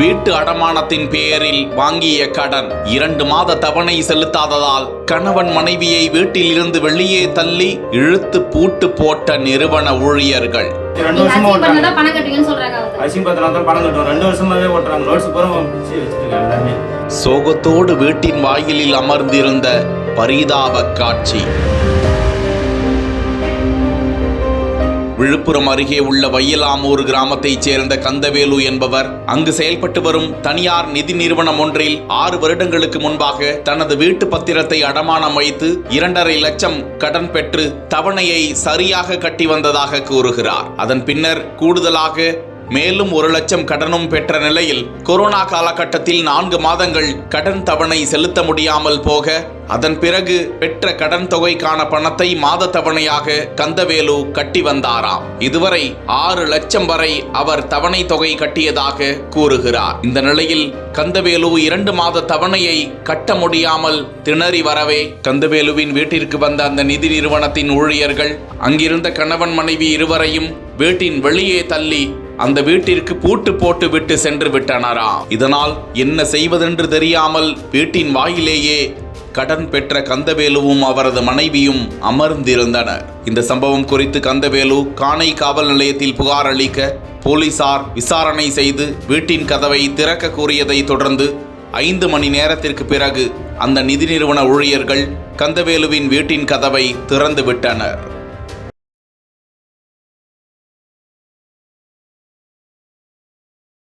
வீட்டு அடமானத்தின் பெயரில் வாங்கிய கடன் இரண்டு மாத தவணை செலுத்தாததால் கணவன் மனைவியை வீட்டில் இருந்து வெளியே தள்ளி இழுத்து பூட்டு போட்ட நிறுவன ஊழியர்கள். ரெண்டு நீங்க வருஷமா அச்சீவ் ஓட்டுறாங்க. பண்ணதான் பணம் கட்டுவீங்கன்னு சொல்றாங்க அவங்க. அசிம் பத்திரம் தான் பணம் கட்டுவோம். ரெண்டு வருஷமாவே ஓட்டுறாங்க. நோட்ஸ் பூரா வச்சு வச்சிருக்காங்க எல்லாமே. சோகத்தோடு வீட்டின் வாயிலில் அமர்ந்திருந்த பரிதாப காட்சி. விழுப்புரம் அருகே உள்ள வையலாமூர் கிராமத்தைச் சேர்ந்த கந்தவேலு என்பவர் அங்கு செயல்பட்டு வரும் தனியார் நிதி நிறுவனம் ஒன்றில் ஆறு வருடங்களுக்கு முன்பாக தனது வீட்டு பத்திரத்தை அடமானம் வைத்து இரண்டரை லட்சம் கடன் பெற்று தவணையை சரியாக கட்டி வந்ததாக கூறுகிறார். அதன் பின்னர் கூடுதலாக மேலும் ஒரு லட்சம் கடனும் பெற்ற நிலையில் கொரோனா காலகட்டத்தில் நான்கு மாதங்கள் கடன் தவணை செலுத்த முடியாமல் போக அதன் பிறகு பெற்ற கடன் தொகைக்கான பணத்தை மாத தவணையாக கந்தவேலு கட்டி வந்தாராம். இதுவரை ஆறு லட்சம் வரை அவர் தவணை தொகை கட்டியதாக கூறுகிறார். இந்த நிலையில் கந்தவேலு இரண்டு மாத தவணையை கட்ட முடியாமல் திணறி வரவே கந்தவேலுவின் வீட்டிற்கு வந்த அந்த நிதி நிறுவனத்தின் ஊழியர்கள் அங்கிருந்த கணவன் மனைவி இருவரையும் வீட்டின் வெளியே தள்ளி அந்த வீட்டிற்கு பூட்டு போட்டு விட்டு சென்று விட்டனராம் இதனால் என்ன செய்வதென்று தெரியாமல் வீட்டின் வாயிலேயே கடன் பெற்ற கந்தவேலுவும் அவரது மனைவியும் அமர்ந்திருந்தனர். இந்த சம்பவம் குறித்து கந்தவேலு காணை காவல் நிலையத்தில் புகார் அளிக்க போலீசார் விசாரணை செய்து வீட்டின் கதவை திறக்க கூறியதை தொடர்ந்து ஐந்து மணி நேரத்திற்கு பிறகு அந்த நிதி நிறுவன ஊழியர்கள் கந்தவேலுவின் வீட்டின் கதவை திறந்து விட்டனர்.